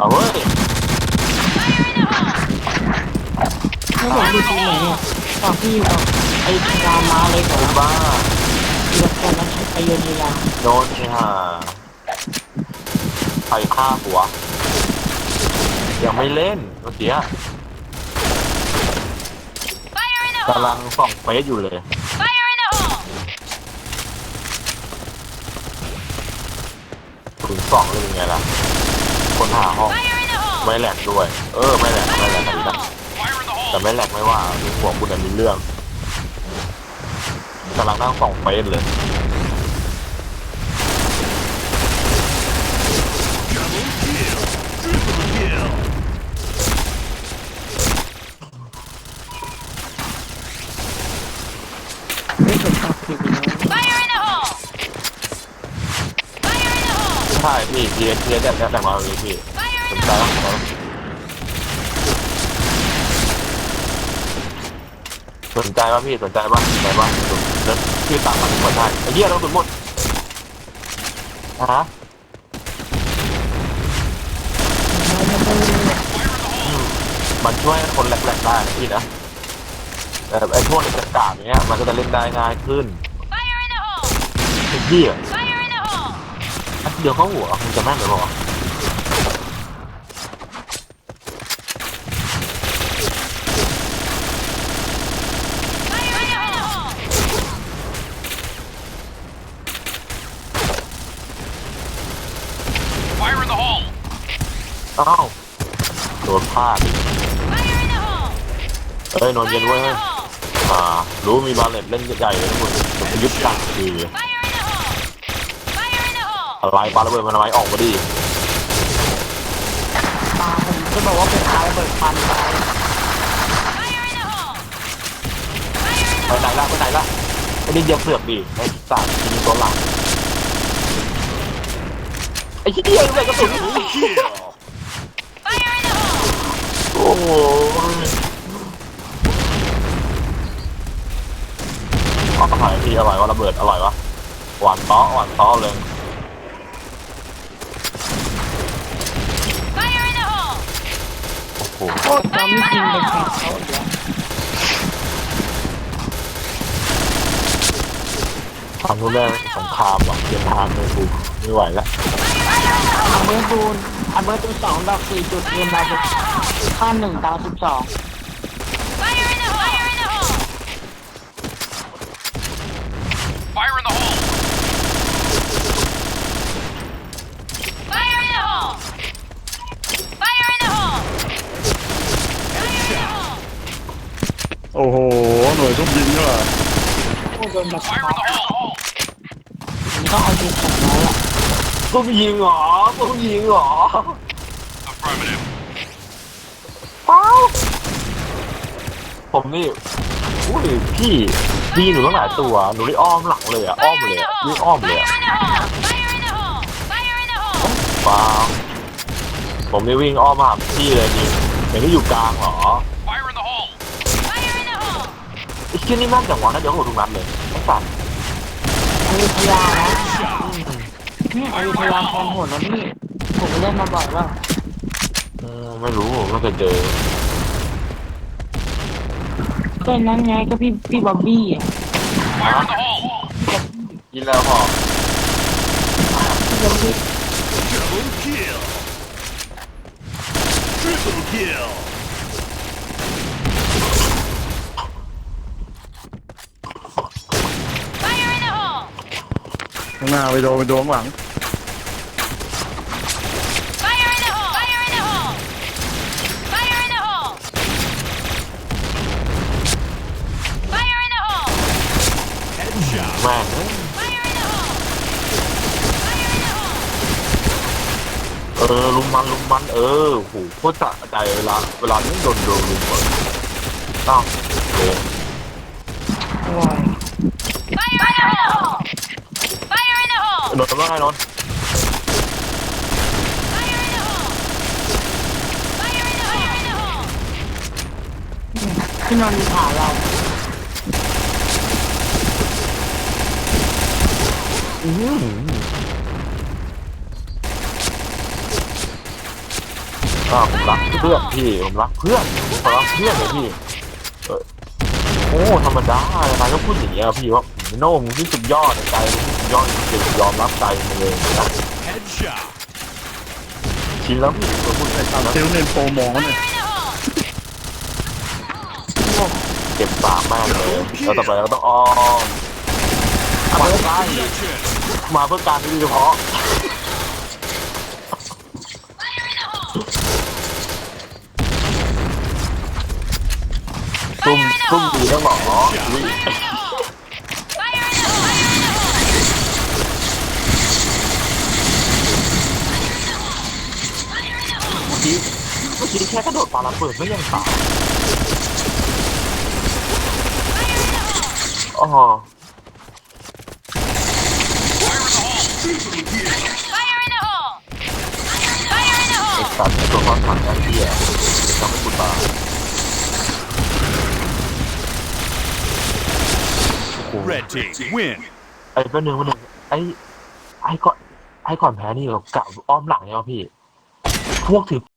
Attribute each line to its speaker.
Speaker 1: เอาเว้ย
Speaker 2: ไม่ผมอยู่ทีมไหนเนี่ยตอพี่อยู่กับไอ้ดามาเลยเหรอ
Speaker 1: บ้า
Speaker 2: อยู่กับคนนั้นไอโยนีลา
Speaker 1: โดนใช่ฮะใครฆ่าหัวยังไม่เล่นเมื่อกี้กำลังส่องเฟซอยู่เลยถึงสองเลยเป็นไงล่ะ คนหาห้องไม่แหลกด้วย เออไม่แหลกไม่แหลกกันดีนะแต่ไม่แหลกไม่ว่าหัวคุณน่ะมีเรื่องกำลังนั่งส่องเฟซเลย
Speaker 2: ไม่สนใจผิดเลย
Speaker 1: ใช่พี่เทียเทียแต่แต่มาเลยพี่สนใจไหมสนใจป่ะพี่สนใจป่ะสนใจป่ะแล้วพี่ตังค์มันหมดได้ไอ้เหี้ยเราสุดหมดฮะมันช่วยให้คนแหลกๆได้นะพี่นะแต่ไอ้พวกในกระกาบเนี้ยมันก็จะเล่นได้ง่ายขึ้นไอ้เหี้ย เดี๋ยวเขาหัวมันจะแม่นหรือเปล่าวะอ้าวโดนพลาดอีกเอ้ยนอนเย็นเว้ยอ่ารู้มีบาเลตเล่นใหญ่เลยนะมึงมันยึดตังค์ดี อะไรปาระเบิดมันทำไมออกมาดิ
Speaker 2: ตาผมจะบอกว่าเป็นอะไรเบิดฟันไป
Speaker 1: ไปไหนล่ะไปไหนล่ะไอ้นี่เดียวเสือกดิไอ้สัตว์ยิงตัวหลังไอ้ชี้เดียวเลยกระสุนโอ้โหอร่อยพี่อร่อยวะระเบิดอร่อยวะหวานต้อหวานต้อเลย โอ้โห
Speaker 2: โคตรจะไม่จริงเลยครับเขาเดี๋ยว
Speaker 1: ทำทุกเรื่องสงครามว่ะเตรียมทางเลยกูไม่ไหวแล้ว
Speaker 2: อันเบอร์บูนอัมเบอร์ตูสองดอกสี่จุดเอ็มดาวค่าหนึ่งดาวสิบสอง
Speaker 3: Fire in the hole!
Speaker 4: Fire in the hole! Fire in the hole!
Speaker 5: โอ้โห หน่วยทุบยิงก็
Speaker 2: โอ้โดนแบบ
Speaker 3: Fire in the hole!
Speaker 2: นี่ก็เอาจริงของน้อยอะ
Speaker 1: กูยิงเหรอกูยิงเหรอ
Speaker 3: Affirmative.
Speaker 1: เปล่าผมนี่อุ้ยพี่พี่หนูตั้งหลายตัวหนูได้อ้อมหลังเลยอะอ้อม
Speaker 4: Fire
Speaker 1: เลย
Speaker 4: in the
Speaker 1: อะวิ่ง
Speaker 4: hole!
Speaker 1: อ้อมเลย
Speaker 4: Fire
Speaker 1: อะ
Speaker 4: in the hole! Fire in the hole! Fire in the hole!
Speaker 1: เปล่าผมนี่วิ่งอ้อมมาหาพี่เลยนี่เห็นที่อยู่กลางเหรอ
Speaker 3: Fire in the hole!
Speaker 4: Fire in the hole!
Speaker 1: ไอ้เชี่ยนี่แม่งจังหวะนะเดี๋ยวหัวทุกนัดเลยไอ้สัตว์
Speaker 2: อยุธยานะนี่อยุธยาแฟนโหดนะนี่ผมไปเล่นมาบ่อยแล้ว
Speaker 1: เออไม่รู้ไม่เคยเจอ
Speaker 2: ก็นั้นไงก็พี่พี่บ๊อบบี้อะ
Speaker 3: Fire in the hole!
Speaker 1: กินแล้วพอ
Speaker 2: พี่บ๊อบบี้
Speaker 5: Double kill Triple kill
Speaker 4: Fire in the hole!
Speaker 5: ข้างหน้าไปโดนไปโดนข้างหลัง
Speaker 4: Fire in the hole! Fire in the hole! Fire in the hole! Fire in the hole!
Speaker 5: Headshot
Speaker 1: แม่งเอ้ย
Speaker 4: Fire in the hole! Fire in the hole!
Speaker 1: เออลุมมันลุมมันเออโหโคตรสะใจเวลาเวลานี้โดนโดนลุมอะอ้าวโดน
Speaker 2: อร่อย
Speaker 4: Fire in the hole! Fire in the hole!
Speaker 1: โดนว่าไงนนท์
Speaker 4: Fire in the hole! Fire in the hole! Fire in the hole!
Speaker 2: พี่นอนท์มีขาเรา
Speaker 1: อื้อหืออ่าผมรักเพื่อนพี่ผมรักเพื่อนผมรักเพื่อนเลยพี่เออโอ้ธรรมดาทำไมต้องพูดอย่างเงี้ยพี่ว่าโน่มึงที่สุดยอดในใจมึงสุด ยอดจริงๆยอมรับใจมึงเลยนะ
Speaker 3: Headshot.
Speaker 1: ชินแล้วพี่ตัวพูดให้
Speaker 5: ตามเซลลเนนโปรมองเนี่ย
Speaker 1: เก็บปากมากเลยแล้วต่อไปเราต้องอ้อมมาใกล้
Speaker 3: Protection.
Speaker 1: มาเพื่อการนี้เฉพาะซุ่มซุ่มดีต้องบอกอ๋ มื่อกี้แค่กระโดดปาระเบิดไม่ยังตายอ๋อ
Speaker 4: Fire in the hole! Fire in the
Speaker 1: ไอ้
Speaker 4: hole!
Speaker 1: สัตว์ตัวความฝันนั่นเที่ยทำให้กูตายโอ้โห
Speaker 3: Red team win.
Speaker 1: ไอ้เป็นหนึ่งเป็นหนึ่งไอ้ไอ้ก่อนไอ้ก่อนแพ้นี่เรากะอ้อมหลังเนี่ยพี่ พวกถือ